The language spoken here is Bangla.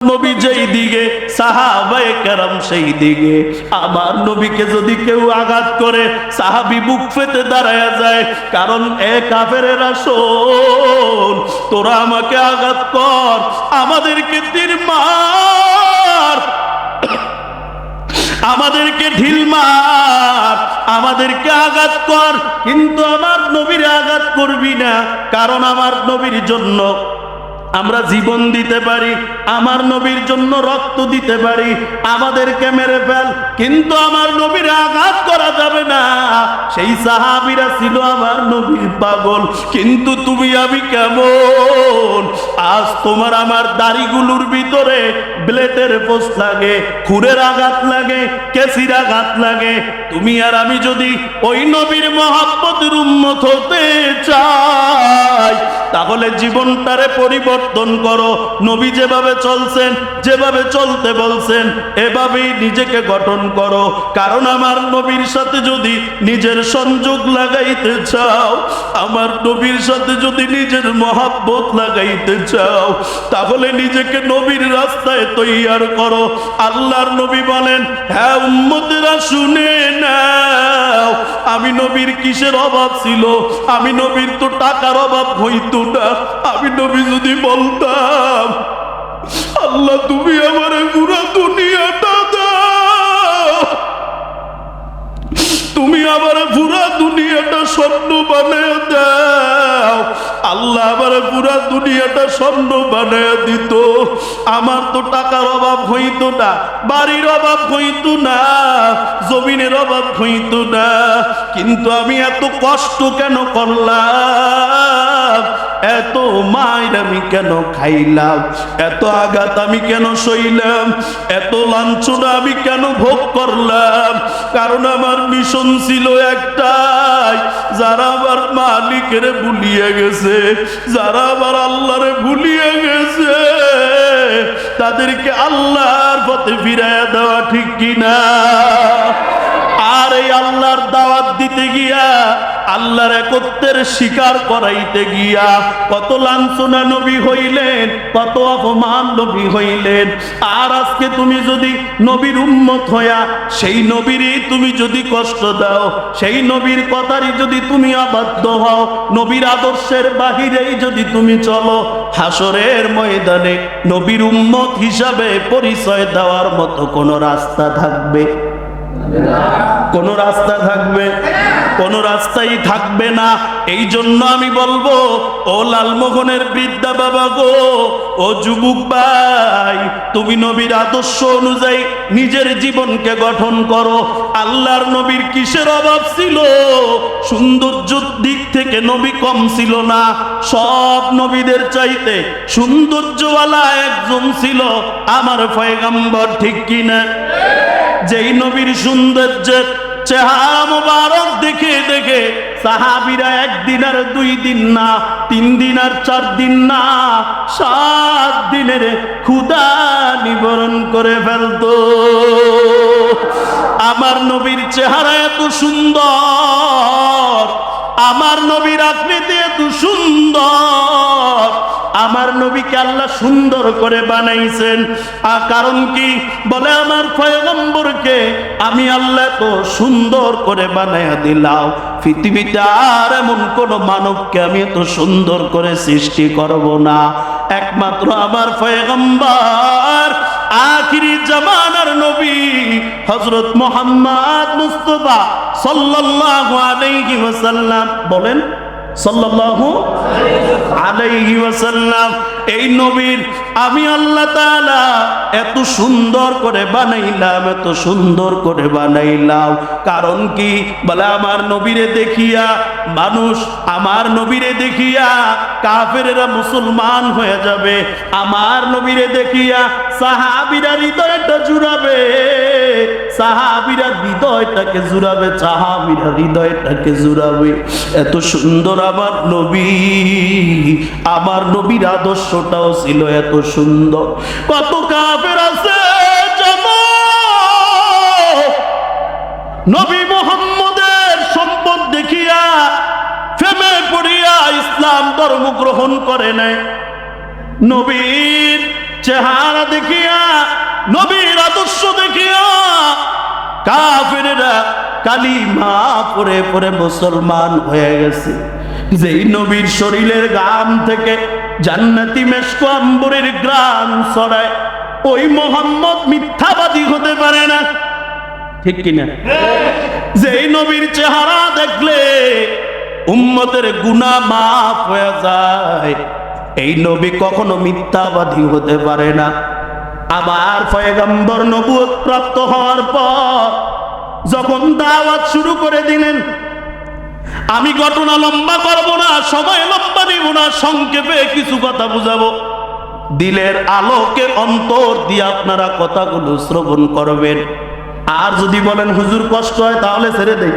নবী যেই দিকে, সাহাবায়ে সেই দিকে। আমার নবীকে যদি কেউ আঘাত করে, সাহাবি বুক ফেতে দাঁড়ায় যায়, কারণ তোরা আমাকে আঘাত কর, আমাদেরকে তীর মার। আমাদেরকে ঢিল মার, আমাদেরকে আঘাত কর, কিন্তু আমার নবীর আঘাত করবি না, কারণ আমার নবীর জন্য আমরা জীবন দিতে পারি, আমার নবীর জন্য রক্ত দিতে পারি, আমাদেরকে মেরে ফেল, কিন্তু আমার নবীর আঘাত করা যাবে না। সেই সাহাবিরা ছিল আমার নবীর পাগল, কিন্তু তুমি আমি কেমন? আজ তোমার আমার দাড়িগুলোর ভিতরে ব্লেটের পোস্ট লাগে, খুরের আঘাত লাগে, কেসির আঘাত লাগে। তুমি আর আমি যদি ওই নবীর মহাব্বতের উন্মত হতে চাই তাহলে জীবনটারে পরিবর্তন করো। নবী যেভাবে চলছেন, যেভাবে চলতে বলছেন, এভাবেই নিজেকে গঠন করো। কারণ আমার নবীর সাথে যদি নিজের সংযোগ লাগাইতে চাও, আমার নবীর সাথে যদি নিজের মহাব্বত লাগাইতে চাও, তাহলে নিজেকে নবীর রাস্তায় তৈয়ার করো। আল্লাহর নবী বলেন হ্যাঁ উম্মতেরা, শুনে নাও। আমি নবীর কিসের অভাব ছিল? আমি নবীর তো টাকার অভাব হইতো না আমি নবী যদি বলতাম, আল্লাহ তুমি আমার পুরো দুনিয়াটা তুমি আবার পুরা দুনিয়াটা স্বর্ণ বানায় দাও। আল্লাহ আবার পুরা দুনিয়াটা স্বর্ণ বানায় দিত। আমার তো টাকার অভাব হইতো না, বাড়ির অভাব হইতো না, জমিনের অভাব হইতো না। কিন্তু আমি এত কষ্ট কেন করলাম? এত মায়ের আমি কেন খাইলাম? এত আঘাত আমি কেন সইলাম? এত লাঞ্ছনা আমি কেন ভোগ করলাম? কারণ আমার মিশন ছিল একটাই, যারা আবার মালিকের ভুলিয়ে গেছে, যারা আবার আল্লাহরে ভুলিয়ে গেছে, তাদেরকে আল্লাহর পথে ফিরাইয়া দেওয়া ঠিক কিনা? আল্লাহর দাওয়াত দিতে গিয়া, আল্লাহর একত্রের স্বীকার করাইতে গিয়া কত লাঞ্ছনা নবী হইলেন, কত অপমান নবী হইলেন। আর আজকে তুমি যদি নবীর উম্মত হইয়া, সেই নবীরই তুমি যদি কষ্ট দাও, সেই নবীর কথারই যদি তুমি আবদ্ধ হও, নবীর আদর্শের বাহিরেই যদি তুমি চলো হাসরের ময়দানে নবীর উম্মত হিসাবে পরিচয় দেওয়ার মতো কোনো রাস্তা থাকবে কোন রাস্তা থাকবে, কোন রাস্তাই থাকবে না। এই জন্য আমি বলব, ও লালমোহনের বৃদ্ধা বাবা গো, ও যুবক ভাই, তুমি নবীর আদর্শ অনুযায়ী নিজের জীবনকে গঠন করো। আল্লাহর নবীর কিসের অভাব ছিল? সৌন্দর্যর দিক থেকে নবী কম ছিল না। সব নবীদের চাইতে সৌন্দর্যওয়ালা একজন ছিল। আমার পয়গাম্বর ঠিক কিনা? যেই নবীর সৌন্দর্যের চেহারা মোবারক দেখে দেখে সাহাবিরা একদিন আর দুই দিন না, তিন দিন আর চার দিন না, সাত দিনের ক্ষুদা নিবরণ করে ফেলতো। আমার নবীর চেহারা এত সুন্দর, আমার নবীর আকৃতি এত সুন্দর। নবীকে আল্লাহ সুন্দর করে বানাইছেন। আর কারণ কি? বলে আমার পয়গম্বরকে, আমি আল্লাহ তো সুন্দর করে বানাইয়া দিলাম। পৃথিবীতে আর এমন কোন মানবকে আমি এত সুন্দর করে সৃষ্টি করব না। একমাত্র আমার পয়গম্বর, আখিরি জামানার নবী হজরত মোহাম্মদ মুস্তফা সাল্লাল্লাহু আলাইহি ওয়াসাল্লাম। বলেন সাল্লাল্লাহু আলাইহি ওয়াসাল্লাম এই নবীর আমি আল্লাহ এত সুন্দর করে বানাইলাম, এত সুন্দর করে বানাইলাম। কারণ কি? বলে, আমার নবীরে দেখিয়া মানুষ আমার নবীরে দেখিয়া কাফেরেরা মুসলমান হয়ে যাবে। আমার নবীরে দেখিয়া সাহাবিরা হৃদয়টা জুড়াবে। সাহাবিরা হৃদয়টাকে জুড়াবে, সাহাবিরা হৃদয়টাকে জুড়াবে। এত সুন্দর আমার নবী। আমার নবীর আদর্শটাও ছিল এত সুন্দর কত কাফের আছে নবী মোহাম্মদের সম্পদ দেখিয়া, ফেমে পড়িয়া ইসলাম ধর্ম গ্রহণ করে নাই। নবীর চেহারা দেখিয়া, নবীর আদর্শ দেখিয়া, কাফেরেরা কালিমা পরে পরে মুসলমান হয়ে গেছে। যেই নবীর শরীরের গাম থেকে জান্নাতি মেশক আম্বরের গ্রাম ছড়ায় ওই মোহাম্মদ মিথ্যাবাদী হতে পারে না। ঠিক কিনা? যেই নবীর চেহারা দেখলে উম্মতের গুনাহ মাফ হয়ে যায়। এই নবী কখনো মিথ্যাবাদী হতে পারে না। আবার পয়গম্বর নবুয়ত প্রাপ্ত হওয়ার পর যখন দাওয়াত শুরু করে দিলেন আমি ঘটনা লম্বা করব না, সময় লম্বা নিব না, সংক্ষেপে কিছু কথা বুঝাবো। দিলের আলোকে অন্তর দিয়ে আপনারা কথাগুলো শ্রবণ করবেন। আর যদি বলেন, হুজুর, কষ্ট হয়, তাহলে ছেড়ে দেয়